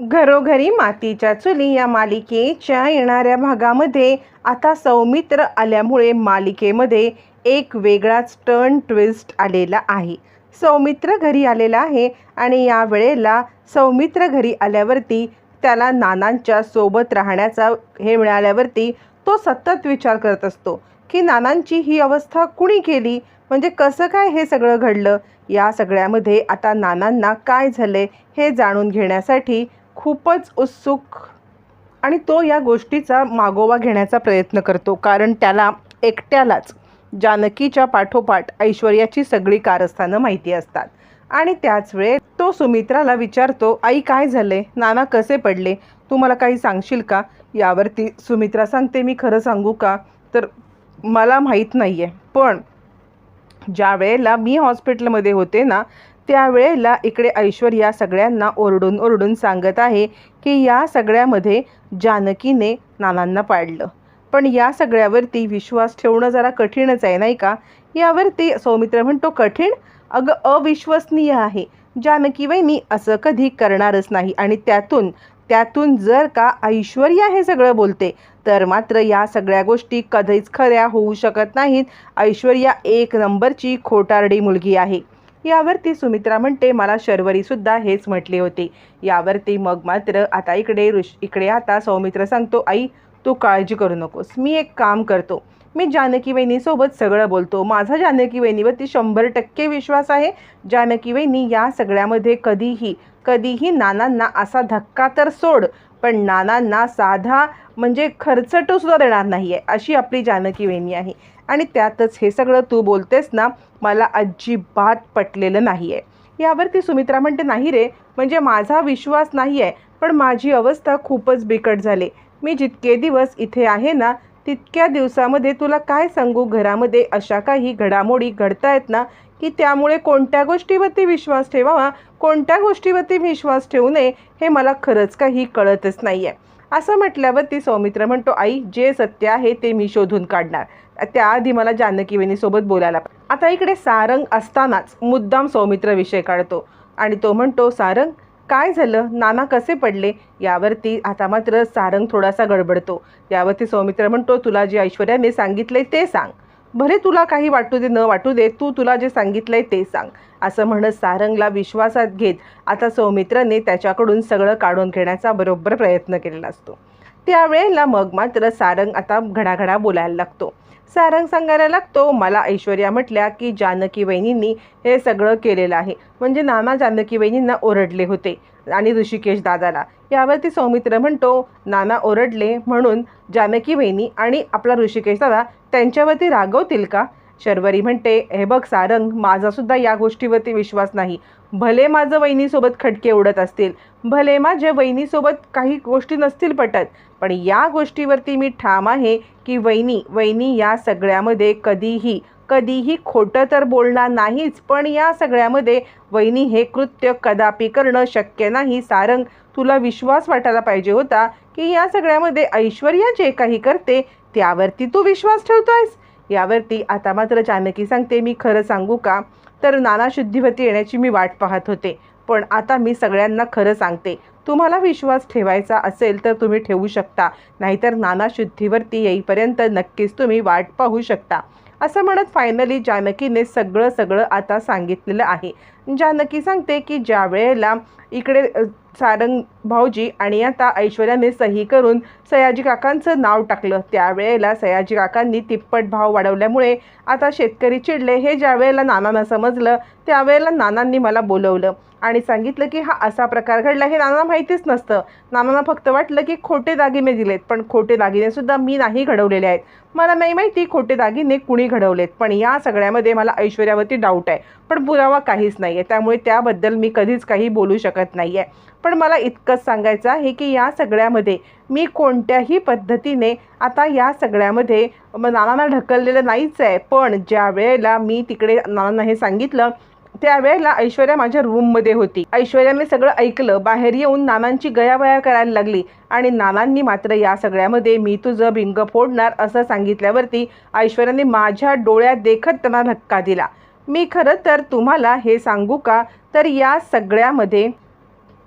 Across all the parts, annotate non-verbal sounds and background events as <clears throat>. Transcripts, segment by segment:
घरोघरी मातीच्या चुली या मालिकेच्या येणाऱ्या भागामध्ये आता सौमित्र आल्यामुळे मालिकेमध्ये एक वेगळाच टर्न ट्विस्ट आलेला आहे. सौमित्र घरी आलेला आहे आणि या वेळेला सौमित्र घरी आल्यावरती त्याला नानांच्या सोबत राहण्याचा हे मिळाल्यावरती तो सतत विचार करत असतो की नानांची ही अवस्था कुणी केली? म्हणजे कसं काय हे सगळं घडलं? या सगळ्यामध्ये आता नानांना काय झालंय हे जाणून घेण्यासाठी खूपच उत्सुक आणि तो या गोष्टीचा मागोवा घेण्याचा प्रयत्न करतो. कारण त्याला एकट्यालाच जानकीच्या पाठोपाठ ऐश्वर्याची सगळी कारस्थानं माहिती असतात. आणि त्याच वेळेस तो सुमित्राला विचारतो आई काय झाले नाना कसे पडले? तू मला काही सांगशील का? यावरती सुमित्रा सांगते मी खरं सांगू का? तर मला माहीत नाही आहे पण ज्या वेळेला मी हॉस्पिटलमध्ये होते ना त्यावेळेला इकडे ऐश्वर्या सगळ्यांना ओरडून ओरडून सांगत आहे की या सगळ्यामध्ये जानकीने नानांना पाडलं पण या सगळ्यावरती विश्वास ठेवणं जरा कठीणच आहे नाही का? यावरती सौमित्र म्हणतो कठीण? अगं अविश्वसनीय आहे. जानकी वहिनी असं कधी करणारच नाही आणि त्यातून त्यातून जर का ऐश्वर्या हे सगळं बोलते तर मात्र या सगळ्या गोष्टी कधीच खऱ्या होऊ शकत नाहीत. ऐश्वर्या एक नंबरची खोटारडी मुलगी आहे. यावरती सुमित्रा म्हणते मला शर्वरीसुद्धा हेच म्हटले होते. यावरती मग मात्र आता इकडे ऋष इकडे आता सौमित्र सांगतो आई तू काळजी करू नकोस. मी एक काम करतो. मी जानकी वहिनीसोबत सगळं बोलतो. माझा जानकी वहिनीवरती शंभर टक्के विश्वास आहे. जानकी वहिनी या सगळ्यामध्ये कधीही कधीही नानांना असा धक्का तर सोड पण नानांना साधा म्हणजे खर्चटूसुद्धा देणार नाही आहे अशी आपली जानकी वेणी आहे. आणि त्यातच हे सगळं तू बोलतेस ना मला अजिबात पटलेलं नाही आहे यावरती सुमित्रा म्हणते नाही रे म्हणजे माझा विश्वास नाही आहे पण माझी अवस्था खूपच बिकट झाली. मी जितके दिवस इथे आहे ना तितक्या दिवसामध्ये तुला काय सांगू? घरामध्ये अशा काही घडामोडी घडतायत ना की त्यामुळे कोणत्या गोष्टीवरती विश्वास ठेवावा? कोणत्या गोष्टीवरती विश्वास ठेवू नये? हे मला खरंच काही कळतच नाही आहे असं म्हटल्यावरती सौमित्र म्हणतो आई जे सत्य आहे ते मी शोधून काढणार. त्याआधी मला जानकी बोलायला आता इकडे सारंग असतानाच मुद्दाम सौमित्र विषय काढतो. आणि तो म्हणतो सारंग काय झालं? नाना कसे पडले? यावरती आता मात्र सारंग थोडासा गडबडतो. यावरती सौमित्र म्हणतो तुला जे ऐश्वर्याने सांगितलंय ते सांग. भले तुला काही वाटू दे न वाटू दे तू तुला जे सांगितलंय ते सांग. असं म्हणत सारंगला विश्वासात घेत आता सौमित्रने त्याच्याकडून सगळं काढून घेण्याचा बरोबर प्रयत्न केलेला असतो. त्यावेळेला मग मात्र सारंग आता घडाघडा बोलायला लागतो. सारंग सांगायला लागतो. मला ऐश्वर्या म्हटल्या की जानकी वहिनींनी हे सगळं केलेलं आहे. म्हणजे नाना जानकी वहिनींना ओरडले होते. आणि ऋषिकेश दादाला. यावरती सौमित्र म्हणतो नाना ओरडले म्हणून जानकी वहिनी आणि आपला ऋषिकेश दादा त्यांच्यावरती रागवतील का? शर्वरी म्हणते हे बघ सारंग माझासुद्धा या गोष्टीवरती विश्वास नाही. भले माझं वहिनीसोबत खटके उडत असतील भले माझ्या वहिनीसोबत काही गोष्टी नसतील पटत पण या गोष्टीवरती मी ठाम आहे की वहिनी वहिनी या सगळ्यामध्ये कधीही कधीही खोटं तर बोलणार नाहीच पण या सगळ्यामध्ये वहिनी हे कृत्य कदापि करणं शक्य नाही. सारंग तुला विश्वास वाटायला पाहिजे होता की या सगळ्यामध्ये ऐश्वर्या जे काही करते त्यावरती तू विश्वास ठेवतो आहेस यावरती आता मात्र जानकी सांगते मी खरं सांगू का? तर नानाशुद्धीवरती येण्याची मी वाट पाहत होते. पण आता मी सगळ्यांना खरं सांगते. तुम्हाला विश्वास ठेवायचा असेल तर तुम्ही ठेवू शकता. नाहीतर नाना शुद्धीवरती येईपर्यंत नक्कीच तुम्ही वाट पाहू शकता. असं म्हणत फायनली जानकीने सगळं सगळं आता सांगितलेलं आहे. जानकी सांगते की ज्या वेळेला इकडे सारंग भाऊजी आणि आता ऐश्वर्याने सही करून सयाजी काकांचं नाव टाकलं त्यावेळेला सयाजी काकांनी तिप्पट भाव वाढवल्यामुळे आता शेतकरी चिडले. हे ज्या वेळेला नानांना समजलं त्यावेळेला नानांनी मला बोलवलं आणि सांगितलं की हा असा प्रकार घडला हे नानांना माहितीच नसतं. नानांना फक्त वाटलं की खोटे दागिने दिलेत पण खोटे दागिनेसुद्धा मी नाही घडवलेले आहेत. मला नाही माहिती खोटे दागिने कुणी घडवलेत पण या सगळ्यामध्ये मला ऐश्वर्यावरती डाऊट आहे. पण पुरावा काहीच नाही. आहे त्यामुळे त्याबद्दल मी कधीच काही बोलू शकत नाही आहे पण मला इतकंच सांगायचं आहे की या सगळ्यामध्ये मी कोणत्याही पद्धतीने आता या सगळ्यामध्ये नानांना ढकललेलं नाहीच आहे पण ज्या वेळेला मी तिकडे नानांना हे सांगितलं त्यावेळेला ऐश्वर्या माझ्या रूममध्ये होती. ऐश्वर्याने सगळं ऐकलं. बाहेर येऊन नानांची गयावया करायला लागली. आणि नानांनी मात्र या सगळ्यामध्ये मी तुझं भिंग फोडणार असं सांगितल्यावरती ऐश्वर्याने माझ्या डोळ्यात देखत त्यांना धक्का दिला. मी खरं तर तुम्हाला हे सांगू का? तर या सगळ्यामध्ये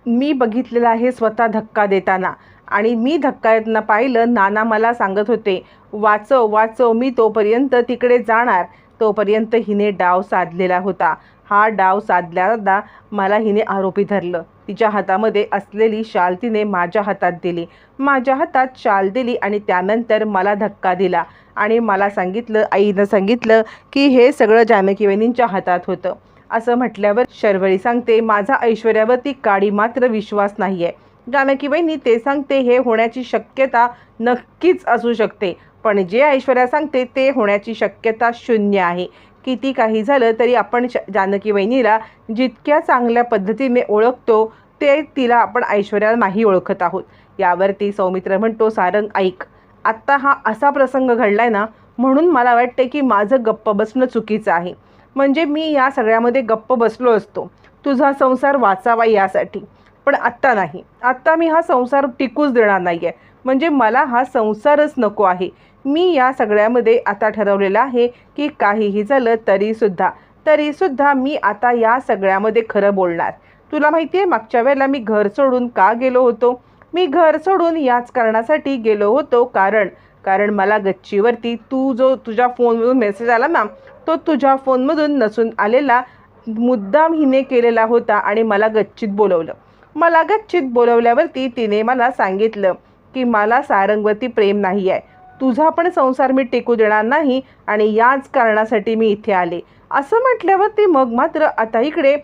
मी बघितलेला आहे स्वतः धक्का देताना. आणि मी धक्का येताना पाहिलं नाना मला सांगत होते वाचव वाचव मी तोपर्यंत तिकडे जाणार. तोपर्यंत हिने डाव साधलेला होता. हा डाव साधल्यादा मला हिने आरोपी धरलं. तिच्या हातामध्ये असलेली शाल तिने माझ्या हातात दिली. माझ्या हातात शाल दिली आणि त्यानंतर मला धक्का दिला आणि मला सांगितलं आईनं सांगितलं की हे सगळं जानकी वहिनींच्या हातात होतं. असं म्हटल्यावर शर्वरी सांगते माझा ऐश्वर्यावरती काडी मात्र विश्वास नाही आहे जानकी वहिनी ते सांगते हे होण्याची शक्यता नक्कीच असू शकते. पण जे ऐश्वर्या सांगते ते होण्याची शक्यता शून्य आहे. किती काही झालं तरी आपण श जानकी वहिनीला जितक्या चांगल्या पद्धतीने ओळखतो ते तिला आपण ऐश्वर्याला नाही ओळखत आहोत. यावरती सौमित्र म्हणतो सारंग ऐक. आत्ता हा असा प्रसंग घडलाय ना म्हणून मला वाटते की माझं गप्प बसणं चुकीचं आहे. म्हणजे मी या सगळ्यामध्ये गप्प बसलो असतो. तुझा संसार वाचावा यासाठी. पण आत्ता नाही. आत्ता मी हा संसार टिकूच देणार नाही आहे म्हणजे मला हा संसारच नको आहे. मी या सगळ्यामध्ये आता ठरवलेलं आहे की काहीही झालं तरीसुद्धा तरीसुद्धा मी आता या सगळ्यामध्ये खरं बोलणार. तुला माहिती आहे मागच्या वेळेला मी घर सोडून का गेलो होतो? मी घर सोडून याच कारणासाठी गेलो होतो कारण कारण मला गच्चीवरती तू जो तुझ्या फोनमधून मेसेज आला ना तो तुझ्या फोनमधून नसून आलेला मुद्दाम हिने केलेला होता आणि मला गच्चीत बोलवलं. मला गच्चीत बोलवल्यावरती तिने मला सांगितलं की मला सारंगवरती प्रेम नाही आहे तुझा पण संसार मी टिकू देणार नाही आणि याच कारणासाठी मी इथे आले. असं म्हटल्यावर ते मग मात्र आता इकडे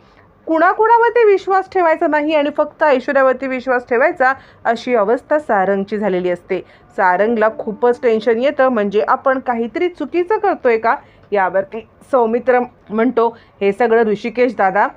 कुणाकुणावरती विश्वास ठेवायचा नाही आणि फक्त ऐश्वर्यावरती विश्वास ठेवायचा अशी अवस्था सारंगची झालेली असते. सारंगला खूपच टेन्शन येतं. म्हणजे आपण काहीतरी चुकीचं करतोय का? यावरती सौमित्र म्हणतो हे सगळं ऋषिकेश दादा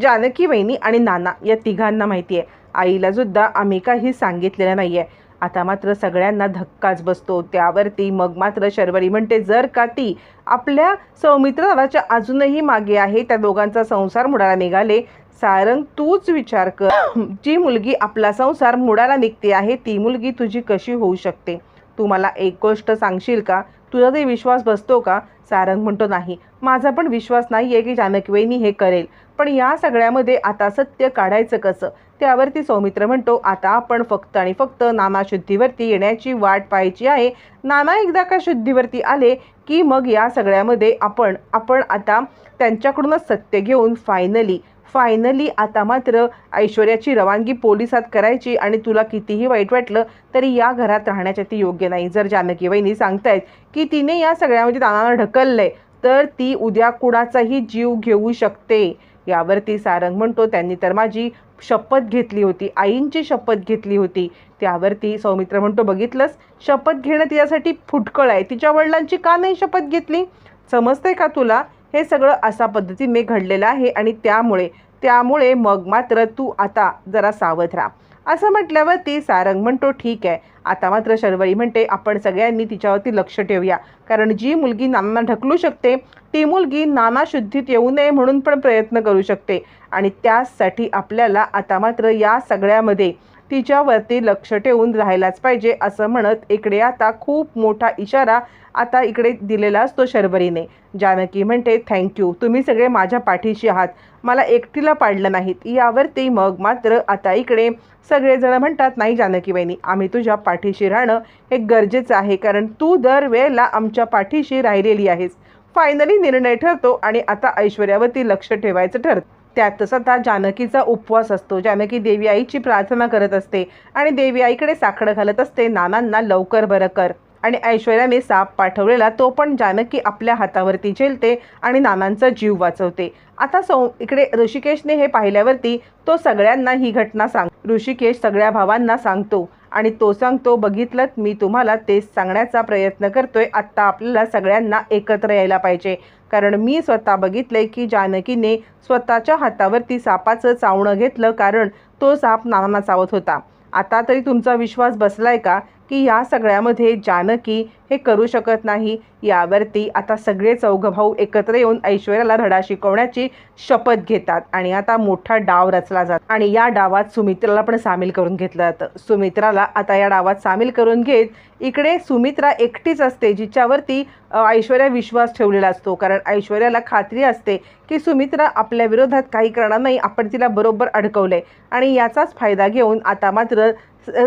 जानकी वहिनी आणि नाना या तिघांना माहिती आहे आईला सुद्धा आम्ही काही सांगितलेलं नाही आहे आता मात्र सगळ्यांना धक्काच बसतो. त्यावरती मग मात्र शर्वरी म्हणते जर का ती आपल्या सौमित्र अजूनही मागे आहे त्या दोघांचा संसार मुडाला निघाले सारंग तूच विचार कर. <clears throat> जी मुलगी आपला संसार मुडाला निघते आहे ती मुलगी तुझी कशी होऊ शकते? तू मला एक गोष्ट सांगशील का? तुझा ते विश्वास बसतो का? सारंग म्हणतो नाही. माझा पण विश्वास नाही आहे की जानकवेनी हे करेल. पण या सगळ्यामध्ये आता सत्य काढायचं कसं? त्यावरती सौमित्र म्हणतो आता आपण फक्त आणि फक्त नाना शुद्धीवरती येण्याची वाट पाहायची आहे. नाना एकदा का शुद्धीवरती आले की मग या सगळ्यामध्ये आपण आपण आता त्यांच्याकडूनच सत्य घेऊन फायनली फायनली आता मात्र ऐश्वर्याची रवानगी पोलिसात करायची आणि तुला कितीही वाईट वाटलं तरी या घरात राहण्याच्या ती योग्य नाही. जर जानकी वहिनी सांगतायत की तिने या सगळ्यामध्ये नानाला ढकललंय तर ती उद्या कुणाचाही जीव घेऊ शकते. यावरती सारंग म्हणतो त्यांनी तर माझी शपथ घेतली होती आईंची शपथ घेतली होती. त्यावरती सौमित्र म्हणतो बघितलंस? शपथ घेणं तिच्यासाठी फुटकळ आहे. तिच्या वडिलांची का नाही शपथ घेतली? समजतंय का तुला? हे सगळं अशा पद्धतीने घडलेलं आहे आणि त्यामुळे त्यामुळे मग मात्र तू आता जरा सावध राहा. असं म्हटल्यावर ती सारंग म्हणतो ठीक आहे. आता मात्र शर्वरी म्हणते आपण सगळ्यांनी तिच्यावरती लक्ष ठेवूया. कारण जी मुलगी नानांना ढकलू शकते ती मुलगी नाना शुद्धीत येऊ नये म्हणून पण प्रयत्न करू शकते. आणि त्यासाठी आपल्याला आता मात्र या सगळ्यामध्ये तिच्यावरती लक्ष ठेवून राहायलाच पाहिजे असं म्हणत इकडे आता खूप मोठा इशारा आता इकडे दिलेला असतो शर्वरीने जानकी म्हणते थँक्यू तुम्ही सगळे माझ्या पाठीशी आहात. मला एकटीला पाडलं नाहीत. यावरती मग मात्र आता इकडे सगळेजण म्हणतात नाही जानकी वहिनी आम्ही तुझ्या पाठीशी राहणं हे गरजेचं आहे कारण तू दरवेळेला आमच्या पाठीशी राहिलेली आहेस. फायनली निर्णय ठरतो आणि आता ऐश्वर्यावरती लक्ष ठेवायचं ठरतं. त्यातच आता जानकीचा उपवास असतो. जानकी देवी आईची प्रार्थना करत असते आणि देवी आईकडे साकडं घालत असते. नानांना लवकर बरं कर. आणि ऐश्वर्याने साप पाठवलेला तो पण जानकी आपल्या हातावरती झेलते आणि नानांचा जीव वाचवते. आता सौ इकडे ऋषिकेशने हे पाहिल्यावरती तो सगळ्यांना ही घटना सांग ऋषिकेश सगळ्या भावांना सांगतो आणि तो सांगतो बघितलं मी तुम्हाला तेच सांगण्याचा प्रयत्न करतोय. आत्ता आपल्याला सगळ्यांना एकत्र यायला पाहिजे. कारण मी स्वतः बघितलंय की जानकीने स्वतःच्या हातावरती सापाचं चावणं घेतलं कारण तो साप नाना चावत होता. आता तरी तुमचा विश्वास बसलाय का? की या सगळ्यामध्ये जानकी हे करू शकत नाही. यावरती आता सगळे चौघभाऊ एकत्र येऊन ऐश्वर्याला धडा शिकवण्याची शपथ घेतात आणि आता मोठा डाव रचला जातो. आणि या डावात सुमित्राला पण सामील करून घेतलं जातं. सुमित्राला आता या डावात सामील करून घेत इकडे सुमित्रा एकटीच असते जिच्यावरती ऐश्वर्या विश्वास ठेवलेला असतो. कारण ऐश्वर्याला खात्री असते की सुमित्रा आपल्या विरोधात काही करणार नाही. आपण तिला बरोबर अडकवलंय. आणि याचाच फायदा घेऊन आता मात्र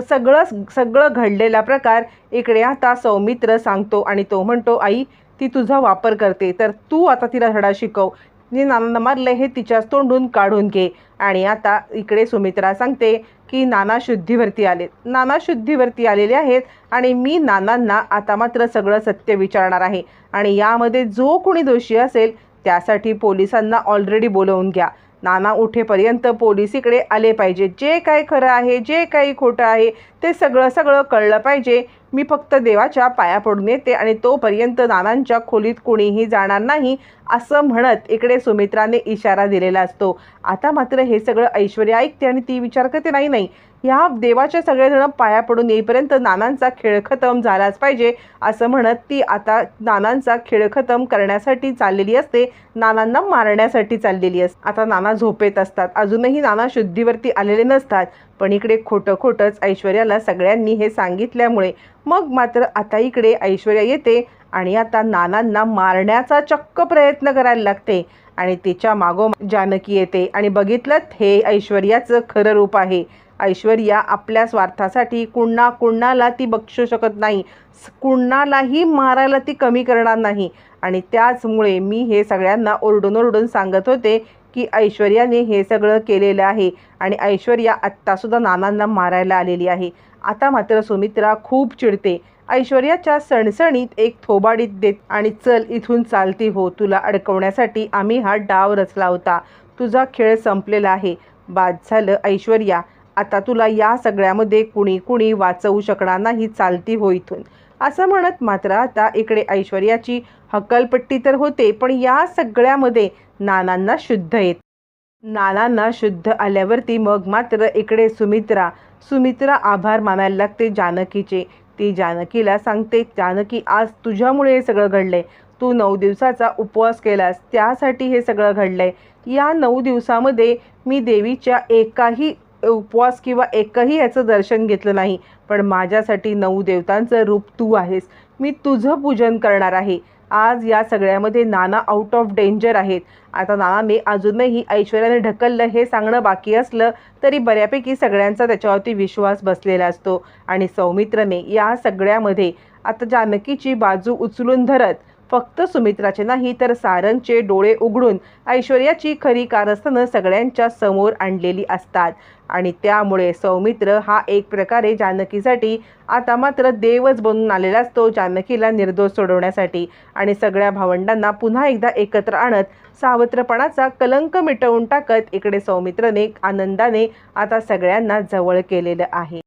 सगळं सगळं घडलेला प्रकार इकडे आता सौमित्र सांगतो आणि तो म्हणतो आई ती तुझा वापर करते तर तू आता तिला धडा शिकव. मी नानांना मारलं हे तिच्याच तोंडून काढून घे. आणि आता इकडे सुमित्रा सांगते की नाना शुद्धीवरती आले. नाना शुद्धीवरती आलेले आहेत आणि मी नानांना आता मात्र सगळं सत्य विचारणार आहे. आणि यामध्ये जो कोणी दोषी असेल त्यासाठी पोलिसांना ऑलरेडी बोलवून घ्या. नाना उठेपर्यंत पोलीस इकडे आले पाहिजे. जे काही खरं आहे जे काही खोटं आहे ते सगळं सगळं कळलं पाहिजे. मी फक्त देवाच्या पाया पडून येते आणि तोपर्यंत नानांच्या खोलीत कोणीही जाणार नाही असं म्हणत इकडे सुमित्राने इशारा दिलेला असतो. आता मात्र हे सगळं ऐश्वर्या ऐकते आणि ती विचार करते नाही नाही ह्या देवाच्या सगळेजण पाया पडून येईपर्यंत नानांचा खेळ खतम झालाच पाहिजे असं म्हणत ती आता नानांचा खेळ खतम करण्यासाठी चाललेली असते नानांना मारण्यासाठी चाललेली असते. आता नाना झोपेत असतात. अजूनही नाना शुद्धीवरती आलेले नसतात. पण इकडे खोटं खोटंच ऐश्वर्याला सगळ्यांनी हे सांगितल्यामुळे मग मात्र आता इकडे ऐश्वर्या येते आणि आता नानांना मारण्याचा चक्क प्रयत्न करायला लागते. आणि तिच्या मागो जानकी येते आणि बघितलं हे ऐश्वर्याचं खरं रूप आहे. ऐश्वर्या आपल्या स्वार्थासाठी कुणा कुणाला ती बक्षू शकत नाही. कुणालाही मारायला ती कमी करणार नाही. आणि त्याचमुळे मी हे सगळ्यांना ओरडून ओरडून सांगत होते की ऐश्वर्याने हे सगळं केलेलं आहे. आणि ऐश्वर्या आत्तासुद्धा नानांना मारायला आलेली आहे. आता मात्र सुमित्रा खूप चिडते. ऐश्वर्याच्या सणसणीत एक थोबाडीत देत आणि चल इथून चालती हो तुला अडकवण्यासाठी आम्ही हा डाव रचला होता. तुझा खेळ संपलेला आहे. बाद झालं ऐश्वर्या. आता तुला या सगळ्यामध्ये कुणी कुणी वाचवू शकणार नाही चालती हो इथून. असं म्हणत मात्र आता इकडे ऐश्वर्याची हकलपट्टी तर होते पण या सगळ्यामध्ये नानांना शुद्ध येत नानांना शुद्ध आल्यावरती मग मात्र इकडे सुमित्रा सुमित्रा आभार मानायला लागते जानकीचे. ती जानकीला सांगते जानकी आज तुझ्यामुळे हे सगळं घडलंय. तू नऊ दिवसाचा उपवास केलास त्यासाठी हे सगळं घडलंय. या नऊ दिवसामध्ये मी देवीच्या एकाही उपवास किंवा एकही याचं दर्शन घेतलं नाही पण माझ्यासाठी नऊ देवतांचं रूप तू आहेस. मी तुझं पूजन करणार आहे. आज या सगळ्यामध्ये नाना आउट ऑफ डेंजर आहेत. आता नानाने अजूनही ऐश्वर्याने ढकललं हे सांगणं बाकी असलं तरी बऱ्यापैकी सगळ्यांचा त्याच्यावरती विश्वास बसलेला असतो. आणि सौमित्रने या सगळ्यामध्ये आता जानकीची बाजू उचलून धरत फक्त सुमित्राचे नाही तर सारंगचे डोळे उघडून ऐश्वर्याची खरी कारस्थानं सगळ्यांच्या समोर आणलेली असतात. आणि त्यामुळे सौमित्र हा एक प्रकारे जानकीसाठी आता मात्र देवच बनून आलेला असतो जानकीला निर्दोष सोडवण्यासाठी. आणि सगळ्या भावंडांना पुन्हा एकदा एकत्र आणत सावत्रपणाचा कलंक मिटवून टाकत इकडे सौमित्रने आनंदाने आता सगळ्यांना जवळ केलेलं आहे.